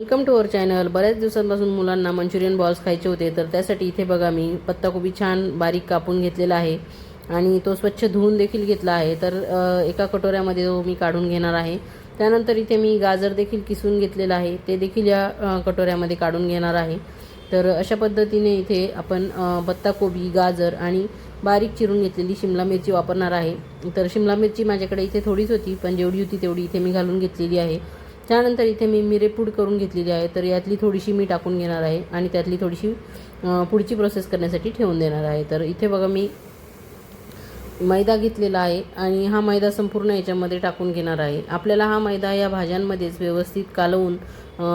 Welcome to our channel बऱ्याच दिवसांपासून मुलांना मंचुरियन बॉल्स खायचे होते तर त्यासाठी इथे बघा मी पत्ताकोबी छान बारीक कापून घेतलेला आहे आणि तो स्वच्छ धुवून देखील घेतला आहे. तर एका कटोऱ्यामध्ये तो मी काढून घेणार आहे. त्यानंतर इथे मी गाजर देखील किसून घेतलेलं आहे. ते देखील या कटोऱ्यामध्ये काढून घेणार आहे. तर अशा पद्धतीने इथे आपण पत्ताकोबी गाजर आणि बारीक चिरून घेतलेली शिमला मिरची वापरणार आहे. तर शिमला मिरची माझ्याकडे इथे थोडीच होती पण जेवढी होती तेवढी इथे मी घालून घेतलेली आहे. त्यानंतर इथे मी मिरेपूड करून घेतलेली आहे. तर यातली थोडीशी मी टाकून घेणार आहे आणि त्यातली थोडीशी पुढची प्रोसेस करण्यासाठी ठेवून देणार आहे. तर इथे बघा मी मैदा घेतलेला आहे आणि हा मैदा संपूर्ण याच्यामध्ये टाकून घेणार आहे. आपल्याला हा मैदा या भाज्यांमध्येच व्यवस्थित कालवून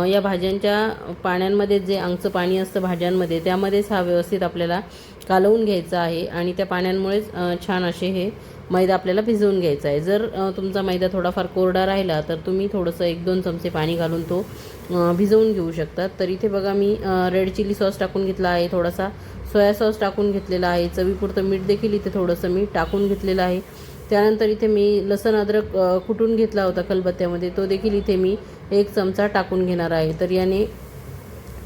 या भाज्यांच्या पाण्यांमध्ये जे अंगचं पाणी असतं भाज्यांमध्ये त्यामध्येच हा व्यवस्थित आपल्याला कालवून घ्यायचा आहे आणि त्या पाण्यांमुळेच छान असे हे मैदा आपल्याला भिजवून घ्यायचा आहे. जर तुमचा मैदा थोडाफार कोरडा राहिला तर तुम्ही थोडंसं एक दोन चमचे पाणी घालून तो भिजवून घेऊ शकतात तर इथे बघा मी रेड चिली सॉस टाकून घेतला आहे थोडासा सोया सॉस टाकून घेतलेला आहे. चवीपुरतं मीठ देखील इथे थोडंसं मी टाकून घेतलेलं आहे. त्यानंतर इथे मी लसण अद्रक कुटून घेतला होता खलबत्त्यामध्ये. तो देखील इथे मी एक चमचा टाकून घेणार आहे. तर याने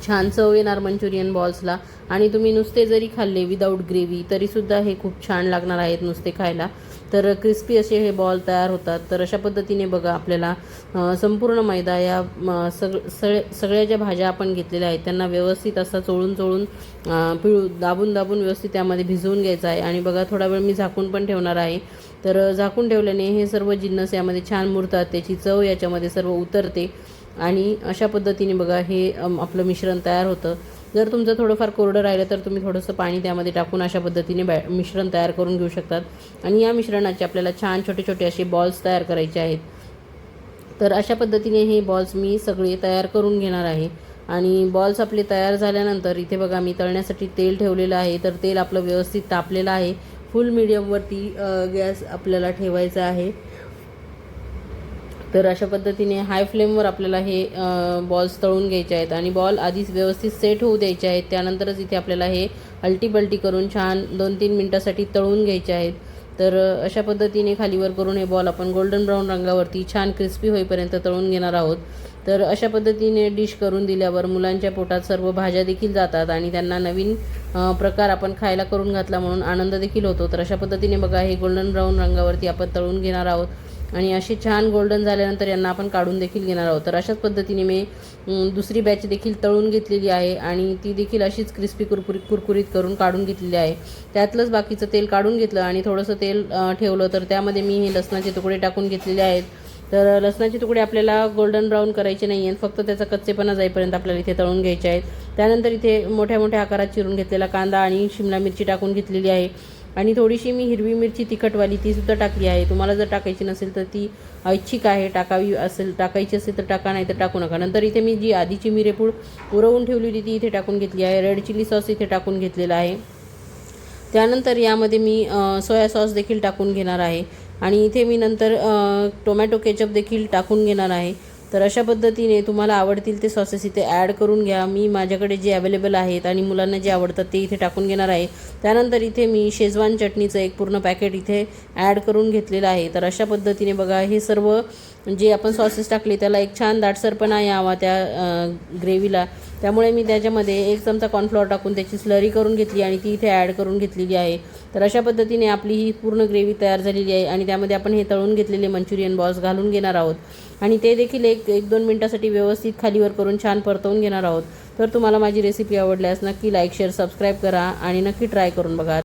छान चव येणार मंचुरियन बॉल्सला. आणि तुम्ही नुसते जरी खाल्ले विदाऊट ग्रेव्ही तरीसुद्धा हे खूप छान लागणार आहेत नुसते खायला. तर क्रिस्पी असे हे बॉल तयार होतात. तर अशा पद्धतीने बघा आपल्याला संपूर्ण मैदा या सग सगळे सगळ्या ज्या भाज्या आपण घेतलेल्या आहेत त्यांना व्यवस्थित असा चोळून चोळून पिळू दाबून दाबून व्यवस्थित त्यामध्ये भिजवून घ्यायचं आहे. आणि बघा थोडा वेळ मी झाकून पण ठेवणार आहे. तर झाकून ठेवल्याने हे सर्व जिन्नस यामध्ये छान मुरतात. त्याची चव याच्यामध्ये सर्व उतरते. आणि अशा पद्धतीने बघा हे आपलं मिश्रण तयार होतं. जर तुमचं थोडंफार कोरडं राहिलं तर तुम्ही थोडंसं पाणी त्यामध्ये टाकून अशा पद्धतीने बॅ मिश्रण तयार करून घेऊ शकतात. आणि या मिश्रणाचे आपल्याला छान छोटे छोटे असे बॉल्स तयार करायचे आहेत. तर अशा पद्धतीने हे बॉल्स मी सगळे तयार करून घेणार आहे. आणि बॉल्स आपले तयार झाल्यानंतर इथे बघा मी तळण्यासाठी तेल ठेवलेलं आहे. तर तेल आपलं व्यवस्थित तापलेलं आहे. फुल मिडियमवरती गॅस आपल्याला ठेवायचा आहे. तर अशा पद्धतीने हाय फ्लेमवर आपल्याला हे बॉल्स तळून घ्यायचे आहेत आणि बॉल आधीच व्यवस्थित सेट होऊ द्यायचे आहेत. त्यानंतरच इथे आपल्याला हे अल्टीपल्टी करून छान दोन तीन मिनटासाठी तळून घ्यायचे आहेत. तर अशा पद्धतीने खालीवर करून हे बॉल आपण गोल्डन ब्राऊन रंगावरती छान क्रिस्पी होईपर्यंत तळून घेणार आहोत. तर अशा पद्धतीने डिश करून दिल्यावर मुलांच्या पोटात सर्व भाज्या देखील जातात आणि त्यांना नवीन प्रकार आपण खायला करून घातला म्हणून आनंद देखील होतो. तर अशा पद्धतीने बघा हे गोल्डन ब्राऊन रंगावरती आपण तळून घेणार आहोत. आणि अशी छान गोल्डन झाल्यानंतर यांना आपण काढून देखील घेणार आहोत. तर अशाच पद्धतीने मी दुसरी बॅच देखील तळून घेतलेली आहे आणि ती देखील अशीच क्रिस्पी कुरकुरी कुरकुरीत करून काढून घेतलेली आहे. त्यातलंच बाकीचं तेल काढून घेतलं आणि थोडंसं तेल ठेवलं तर त्यामध्ये मी हे लसणाचे तुकडे टाकून घेतलेले आहेत. तर लसणाचे तुकडे आपल्याला गोल्डन ब्राऊन करायचे नाही आहेत फक्त त्याचा कच्चेपणा जाईपर्यंत आपल्याला इथे तळून घ्यायचे आहेत. त्यानंतर इथे मोठ्या मोठ्या आकारात चिरून घेतलेला कांदा आणि शिमला मिरची टाकून घेतलेली आहे. आणि थोडीशी मी हिरवी मिरची तिखटवाली तीसुद्धा टाकली आहे. तुम्हाला जर टाकायची नसेल तर ती ऐच्छिक आहे. टाकावी असेल टाकायची असेल तर टाका नाही तर टाकू नका. नंतर इथे मी जी आधीची मिरेपूड उरवून ठेवली होती ती इथे टाकून घेतली आहे. रेड चिली सॉस इथे टाकून घेतलेला आहे. त्यानंतर यामध्ये मी सोया सॉस देखील टाकून घेणार आहे. आणि इथे मी नंतर टोमॅटो केचप देखील टाकून घेणार आहे. तर अशा पद्धतीने तुम्हाला आवडतील ते सॉसेस इथे ॲड करून घ्या. मी माझ्याकडे जे अवेलेबल आहेत आणि मुलांना जे आवडतात ते इथे टाकून घेणार आहे. त्यानंतर इथे मी शेजवान चटणीचं एक पूर्ण पॅकेट इथे ॲड करून घेतलेलं आहे. तर अशा पद्धतीने बघा हे सर्व जे आपण सॉसेस टाकले त्याला एक छान दाटसरपणा यावा त्या ग्रेव्हीला त्यामुळे मी त्याच्यामध्ये एक चमचा कॉर्नफ्लॉवर टाकून त्याची स्लरी करून घेतली आणि ती इथे ॲड करून घेतलेली आहे. तर अशा पद्धतीने आपली ही पूर्ण ग्रेव्ही तयार झालेली आहे आणि त्यामध्ये आपण हे तळून घेतलेले मंचुरियन बॉल्स घालून घेणार आहोत. आणि ते देखील एक एक दोन मिनटासाठी व्यवस्थित खालीवर करून छान परतवून घेणार आहोत. तर तुम्हाला माझी रेसिपी आवडल्यास नक्की लाईक शेअर सबस्क्राईब करा आणि नक्की ट्राय करून बघा.